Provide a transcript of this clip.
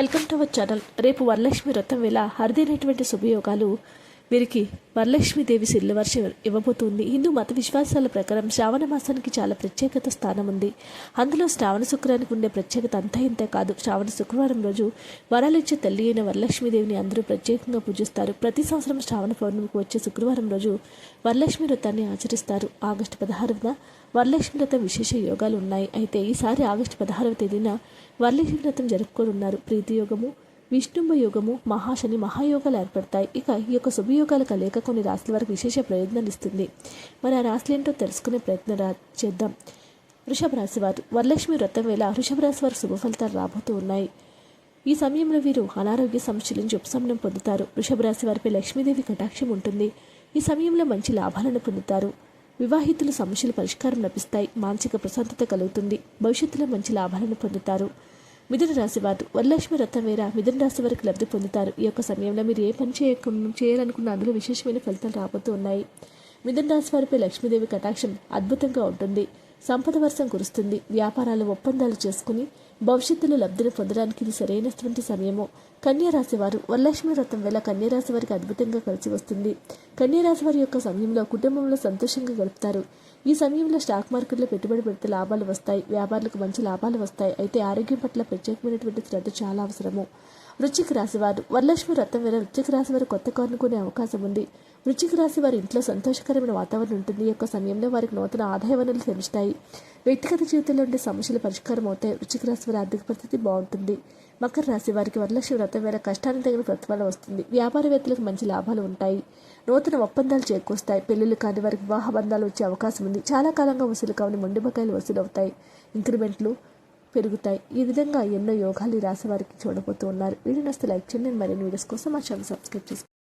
Welcome to our channel. రేపు వరలక్ష్మి వ్రతం వేళ అరుదైనటువంటి శుభయోగాలు. వీరికి వరలక్ష్మీదేవి శిల్లు వర్షం ఇవ్వబోతుంది. హిందూ మత విశ్వాసాల ప్రకారం శ్రావణ మాసానికి చాలా ప్రత్యేకత స్థానం ఉంది. అందులో శ్రావణ శుక్రానికి ఉండే ప్రత్యేకత అంతా ఇంతే కాదు. శ్రావణ శుక్రవారం రోజు వరాలిచ్చే తల్లి అయిన వరలక్ష్మీదేవిని అందరూ ప్రత్యేకంగా పూజిస్తారు. ప్రతి సంవత్సరం శ్రావణ పౌర్ణమికి వచ్చే శుక్రవారం రోజు వరలక్ష్మి వ్రతాన్ని ఆచరిస్తారు. ఆగస్టు పదహారున వరలక్ష్మి వ్రతం విశేష యోగాలు ఉన్నాయి. అయితే ఈసారి ఆగస్టు పదహారవ తేదీన వరలక్ష్మి వ్రతం జరుపుకోనున్నారు. ప్రీతి యోగము విష్ణుంభ యోగము మహాశని మహాయోగాలు ఏర్పడతాయి. ఇక ఈ యొక్క శుభయోగాల కలయిక కొన్ని రాశుల వారికి విశేష ప్రయోజనాలు ఇస్తుంది. మరి ఆ రాశులు ఏంటో తెలుసుకునే ప్రయత్నం రా చేద్దాం. వృషభ రాశి వారు వరలక్ష్మి వ్రతం వేళ వృషభ రాశి వారు శుభ ఫలితాలు రాబోతూ ఉన్నాయి. ఈ సమయంలో వీరు అనారోగ్య సమస్యల నుంచి ఉపశమనం పొందుతారు. వృషభ రాశి వారిపై లక్ష్మీదేవి కటాక్షం ఉంటుంది. ఈ సమయంలో మంచి లాభాలను పొందుతారు. వివాహితులు సమస్యల పరిష్కారం లభిస్తాయి. మానసిక ప్రశాంతత కలుగుతుంది. భవిష్యత్తులో మంచి లాభాలను పొందుతారు. మిథున రాశి వారు వరలక్ష్మి రథం వేర మిథున రాశి వారికి లబ్ధి పొందుతారు. ఈ యొక్క సమయంలో మీరు ఏ పని చేయకుండా చేయాలనుకున్న అందులో విశేషమైన ఫలితాలు రాబోతూ ఉన్నాయి. మిథున రాశి వారిపై లక్ష్మీదేవి కటాక్షం అద్భుతంగా ఉంటుంది. సంపద వర్షం కురుస్తుంది. వ్యాపారాలు ఒప్పందాలు చేసుకుని భవిష్యత్తులో లబ్ధిని పొందడానికి ఇది సరైనటువంటి సమయము? కన్యారాశి వారు వరలక్ష్మి వ్రతం వేళ కన్యారాశి వారికి అద్భుతంగా కలిసి వస్తుంది. కన్యారాశి వారి యొక్క సమయంలో కుటుంబంలో సంతోషంగా గడుపుతారు. ఈ సమయంలో స్టాక్ మార్కెట్లో పెట్టుబడి పెడితే లాభాలు వస్తాయి. వ్యాపారులకు మంచి లాభాలు వస్తాయి. అయితే ఆరోగ్యం పట్ల ప్రత్యేకమైనటువంటి శ్రద్ధ చాలా అవసరము. వృశ్చిక రాశి వారు వరలక్ష్మి వ్రతం వేళ వృశ్చిక రాశి వారు కొత్త కొనుక్కునే అవకాశం ఉంది. వృశ్చిక రాశి వారి ఇంట్లో సంతోషకరమైన వాతావరణం ఉంటుంది. ఈ యొక్క సమయంలో వారికి నూతన ఆదాయ వనరులు తెలుస్తాయి వ్యక్తిగత జీవితంలో ఉండే సమస్యలు పరిష్కారం అవుతాయి. వృశ్చిక రాశి వారి ఆర్థిక పరిస్థితి బాగుంటుంది. మకర రాశి వారికి వరలక్ష్మి వ్రతం వేళ కష్టానికి తగిన ప్రతిఫలం వస్తుంది. వ్యాపారవేత్తలకు మంచి లాభాలు ఉంటాయి. నూతన ఒప్పందాలు చేకూరుస్తాయి. పెళ్ళిళ్ళు కాని వారికి వివాహ బంధాలు వచ్చే అవకాశం ఉంది. చాలా కాలంగా వసూలు కావని మొండిబకాయలు వసూలు అవుతాయి ఇంక్రిమెంట్లు పెరుగుతాయి. ఈ విధంగా ఎన్నో యోగాలు రాసేవారికి చూడబోతున్నారు వీడియో నస్తే లైక్ చేయండి. మరిన్ని వీడియోస్ కోసం మా ఛానల్ సబ్స్క్రైబ్ చేసుకోండి.